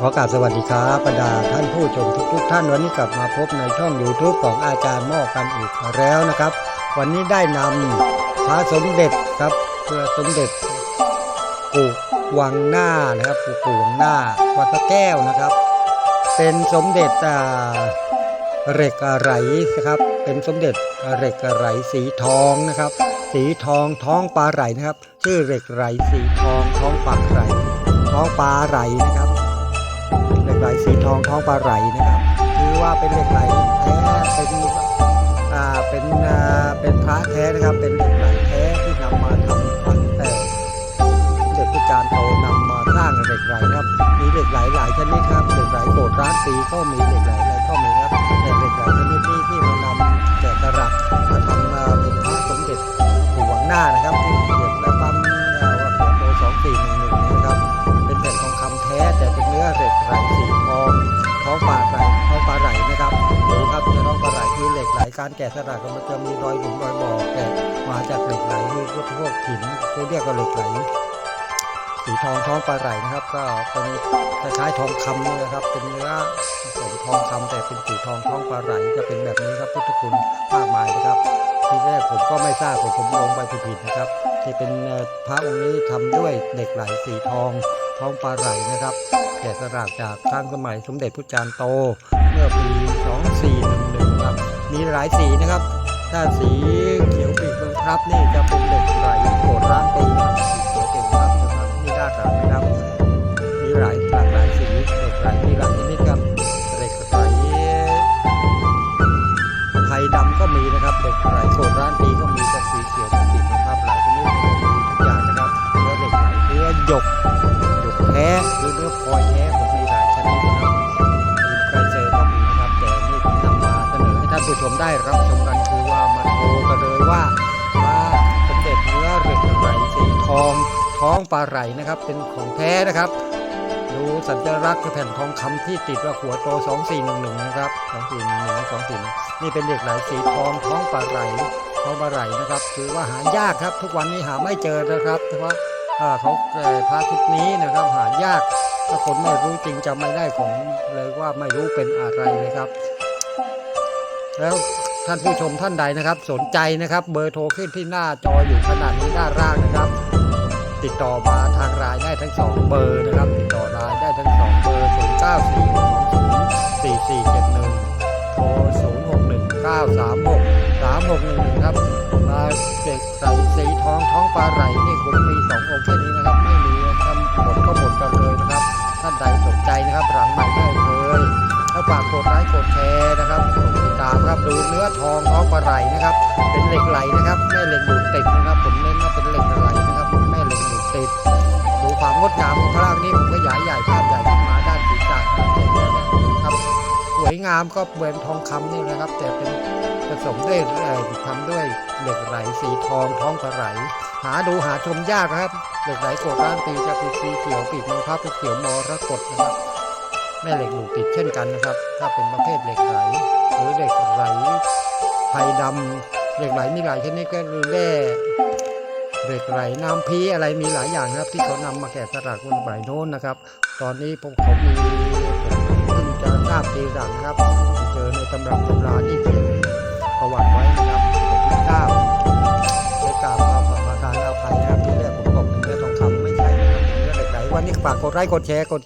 ขอกราบสวัสดีครับบรรดาท่านผู้ชมทุกๆ ท่านวันนี้กลับมาพบในช่อง YouTube ของอาจารย์หม้อกันอีกแล้วนะครับ วันนี้ได้นำพระสมเด็จครับเพื่อสมเด็จปู่วังหน้านะครับปู่ปู่วังหน้าวัดพระแก้วนะครับ เป็นสมเด็จอ่าเหล็กไหลนะครับ เป็นสมเด็จเหล็กไหลสีทองนะครับ สีทองท้องปลาไหลนะครับ ชื่อเหล็กไหลสีทองท้องปลาไหลท้องปลาไหลนะครับ เหล็กไหลสีทองท้องปลาไหลนะครับคือว่าเป็นเหล็กไหลแท้เป็นอ่าเป็นอ่าเป็นพระแท้นะครับ เป็นเหล็กไหลแท้ที่นำมาทำตั้งแต่เด็จพระจารย์โตนำมาสร้างเหล็กไหลครับ มีเหล็กไหลหลายชนิดครับเหล็กไหลโบดร้านปีก็มีเหล็กไหลอะไรก็มีครับแต่เหล็กไหลชนิดนี้ที่มานำแกะสลักมาทำเป็นพระสมเด็จปู่หวังหน้านะครับที่ การแกะสลักก็มันจะมีรอยหลุมรอยบ่อแกะมาจากเหล็กไหลที่พวกพวกหินเขาเรียกว่าเหล็กไหลสีทองท้องปลาไหลนะครับ ก็เป็นคล้ายๆทองคำนี่นะครับ เป็นเนื้อผสมทองคำแต่เป็นสีทองท้องปลาไหลจะเป็นแบบนี้ครับพุทธคุณมากมายนะครับ ที่แรกผมก็ไม่ทราบผมผมลงไปผิดนะครับที่เป็นพระองค์นี้ทำด้วยเหล็กไหลสีทองท้องปลาไหลนะครับแกะสลักจากข้างสมัยสมเด็จพระจารย์โต เมื่อปี 2411ครับ มีหลายสีนะครับ ถ้าสีเขียวปีกเมืองครับนี่จะเป็นเหล็กไหลโบราณปีนะครับสีเขียวเก่งครับนะครับนี่ด้านหลังนะครับ มีหลายหลากหลายสีเหล็กไหลมีหลายชนิดครับเหล็กไหลไทยดำก็มีนะครับเหล็กไหลโบราณปีก็มีกับสีเขียวปีกนะครับหลายชนิดมีทุกอย่างนะครับเนื้อเหล็กไหลเนื้อหยกหยกแท้หรือเนื้อพลอยแท้ มได้รับชมกันคือว่ามาโทรกันเลยว่าว่าสมเด็จเนื้อเหล็กไหลสีทองท้องปลาไหลนะครับ เป็นของแท้นะครับ ดูสัญลักษณ์แผ่นทองคำที่ติดว่าหัวโต 2411 นะครับ 2411 24นี่เป็นเหล็กไหลสีทองท้องปลาไหลท้องปลาไหลนะครับ คือว่าหายากครับ ทุกวันนี้หาไม่เจอนะครับ เพราะเขาเอ่พระชุดนี้นะครับหายากถ้าคนไม่รู้จริงจำไม่ได้ของเลยว่าไม่รู้เป็นอะไรเลยครับ แล้วท่านผู้ชมท่านใดนะครับ สนใจนะครับ เบอร์โทรขึ้นที่หน้าจออยู่ขนาดนี้ด้านล่างนะครับ ติดต่อมาทางรายได้ทั้งสองเบอร์นะครับ ติดต่อรายได้ทั้งสองเบอร์0 9 4 2 0 4 4 7 1โทร0 6 1 9 3 6 3 6 1 1ครับมาเด็กใส่สีทองท้องปลาไหลนี่ผมมีสององค์แค่นี้นะครับไม่มีนะครับหมดก็หมดกันเลยนะครับ ท่านใดสนใจนะครับหลังใหม่ได้เลยแล้วฝากกดไลค์กดแชร์นะครับามครับดูเนื้อทองท้องปลาไหลนะครับ เป็นเหล็กไหลนะครับแม่เหล็กดูดติดนะครับผมเน้นว่าเป็นเหล็กไหลนะครับแม่เหล็กดูดติดดูความงดงามของพระรางนี้ผมขยายใหญ่ภาพใหญ่ขึ้นมาด้านศีรษะครับสวยงามก็เหมือนทองคำนี่นะครับ แต่เป็นผสมด้วยเอ่อทำด้วยเหล็กไหลสีทองท้องปลาไหลหาดูหาชมยากครับเหล็กไหลโกดร้านตีจะเป็นสีเขียวปีกมังคับเป็นเขียวมรกตนะครับ ม่เหล็กหนูติดเช่นกันนะครับ ถ้าเป็นประเภทเหล็กไหลหรือเหล็กไหลไทยดำเหล็กไหลมีหลายชนิดก็คือแร่เหล็กไหลน้ำพีอะไรมีหลายอย่างนะครับ ที่เขานำมาแกะสลักบนใบโน้นนะครับ ตอนนี้ผมเขามีผมเพิ่งจะทราบทีหลังครับ เจอในตำรับตำราที่เขียนประวัติไว้นะครับผมเพิ่งทราบได้กราบมาประทานอภัยนะครับที่แรกผมบอกเป็นเนื้อทองคำไม่ใช่เนื้อเหล็กไหลวันนี้ฝากกดไลค์กดแชร์กด